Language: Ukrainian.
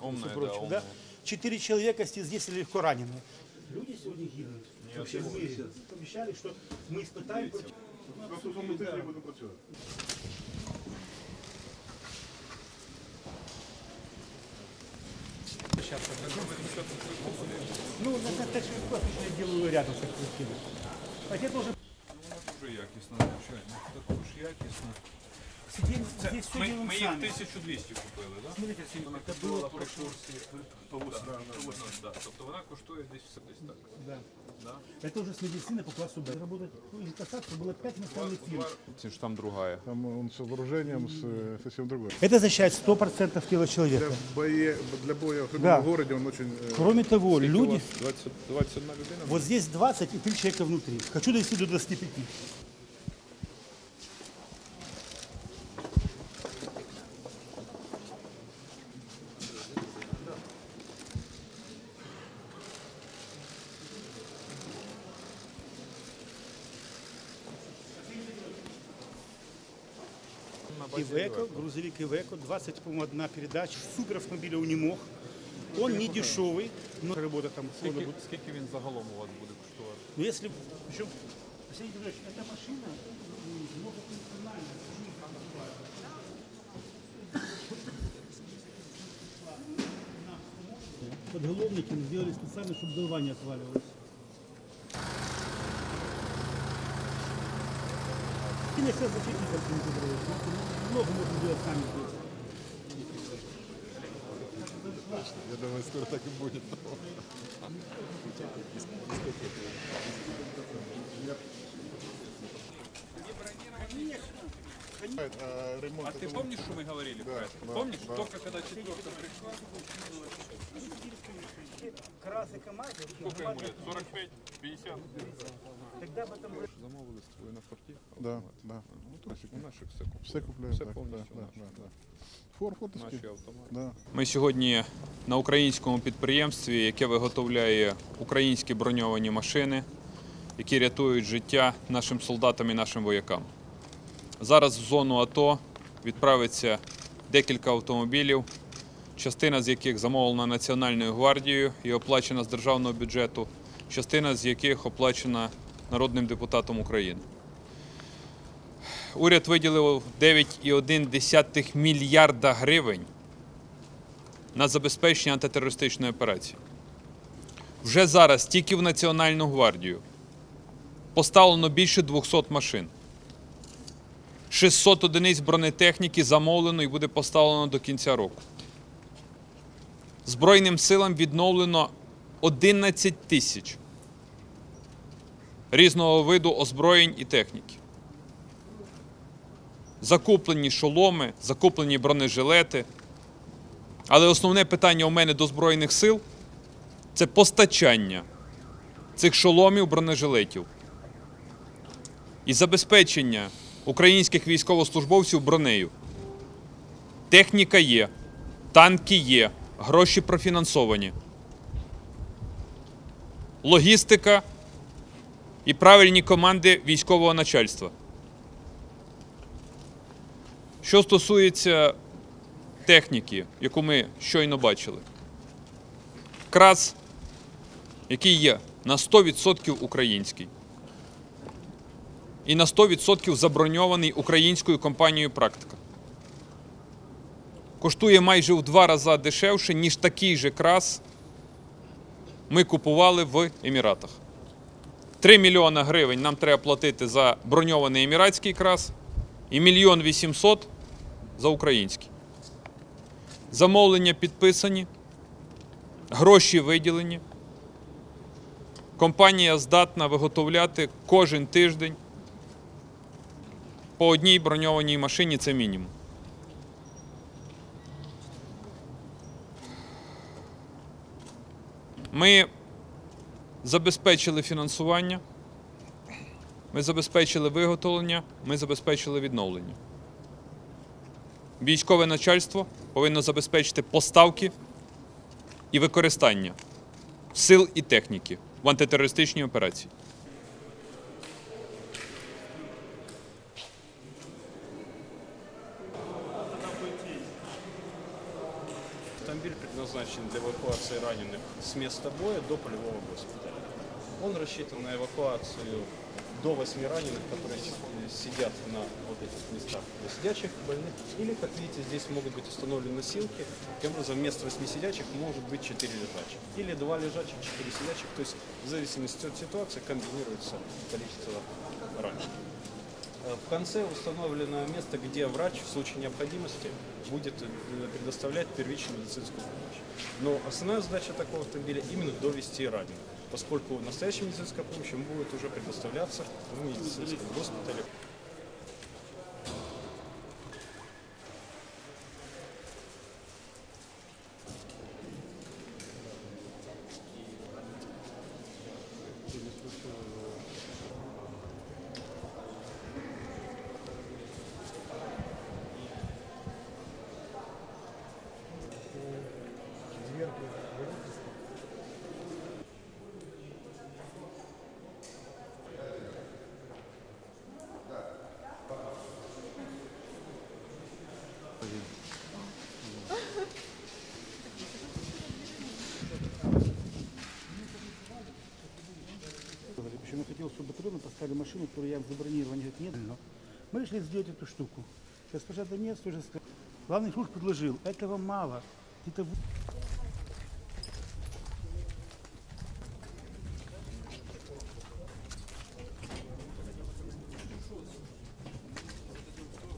Умные, да, да? Четыре человека здесь легко ранены. Люди сегодня гибнут. Вообще в мире. Обещали, что мы испытаем... Ну, на те, що я делаю рядом как картину. А где тоже... Ну, вона дуже якісна, звичайно. Також якісна. сидим здесь все Ми, делаем ми їх сами. 1200 купили, так? Смотрите, Вона это коштувала было при курсі по 80. Да. Тобто вона коштує десь все десь так. Да. Да? Это уже с медицины по классу Б. Работать ну, инкассацию было 5 иностранных фирм. Це ж там другая. Там он с вооружением с, э, совсем другой. Это защищает 100% тела человека. Для, бое, для боя, особенно Да. в городе, он очень... э, Кроме того, люди, 20, 21 людина? вот здесь 20 и 3 человека внутри. Хочу довести до 25. Ивеко, грузовик Ивеко, 20, по-моему, одна передача. Супер автомобиля у не мог. Он не дешевый, но работа там сложно Скільки, будет. скільки він загалом у вас буде коштувати? Но если, причем, Алексей Петрович, эта машина м, многофункциональная. Подголовники мы сделали специально, чтобы голова не отваливалась. И на все защитник, Алексей Петрович. Ну, Много можно делать сами здесь. Я думаю, скоро так и будет. А, ремонт А ты этого- помнишь, что мы говорили про это? да, Помнишь, да. только когда четверка пришла, Красы КамАЗ, сколько ему лет? 45, 50? тогда об этом Замовили з тобою на форті? Да, да. Ну, то у наших все купили. Все купляют. Все так, повністю да, наше. да, да, да. Фор, фоточки. Наші автомати. Да. Ми сьогодні на українському підприємстві, яке виготовляє українські броньовані машини, які рятують життя нашим солдатам і нашим воякам. Зараз в зону АТО відправиться декілька автомобілів, частина з яких замовлена Національною гвардією і оплачена з державного бюджету, частина з яких оплачена народним депутатом України. Уряд виділив 9,1 мільярда гривень на забезпечення антитерористичної операції. Вже зараз тільки в Національну гвардію поставлено більше 200 машин. 600 одиниць бронетехніки замовлено і буде поставлено до кінця року. Збройним силам відновлено 11 тисяч різного виду озброєнь і техніки. Закуплені шоломи, закуплені бронежилети. Але основне питання у мене до Збройних сил це постачання цих шоломів бронежилетів і забезпечення українських військовослужбовців бронею. Техніка є, танки є, гроші профінансовані. Логістика і правильні команди військового начальства. Що стосується техніки, яку ми щойно бачили, крас, який є на 100% український і на 100% заброньований українською компанією Практика. Коштує майже в два рази дешевше, ніж такий же крас ми купували в Еміратах. 3 мільйона гривень нам треба платити за броньований еміратський крас і мільйон 800 за український. Замовлення підписані, гроші виділені. Компанія здатна виготовляти кожен тиждень по одній броньованій машині це мінімум. Ми забезпечили фінансування, ми забезпечили виготовлення, ми забезпечили відновлення. Військове начальство повинно забезпечити поставки і використання сил і техніки в антитерористичній операції. Предназначен для эвакуации раненых с места боя до полевого госпиталя. Он рассчитан на эвакуацию до 8 раненых, которые сидят на вот этих местах для сидячих больных. Или, как видите, здесь могут быть установлены носилки. Таким образом, вместо 8 сидячих может быть 4 лежачих. Или 2 лежачих, 4 сидячих. То есть, в зависимости от ситуации, комбинируется количество раненых. Э, В конце установлено место, где врач в случае необходимости будет э, предоставлять первичную медицинскую помощь. Но основная задача такого автомобиля именно довести раненых, поскольку настоящая медицинская помощь ему будет уже предоставляться в медицинском госпитале. Причем я хотел, чтобы батальоны поставили машину, которую я им забронировал. Они говорят, нет, но мы решили сделать эту штуку. Госпожа Донец тоже сказала. Главный служб предложил, этого мало. Где-то в-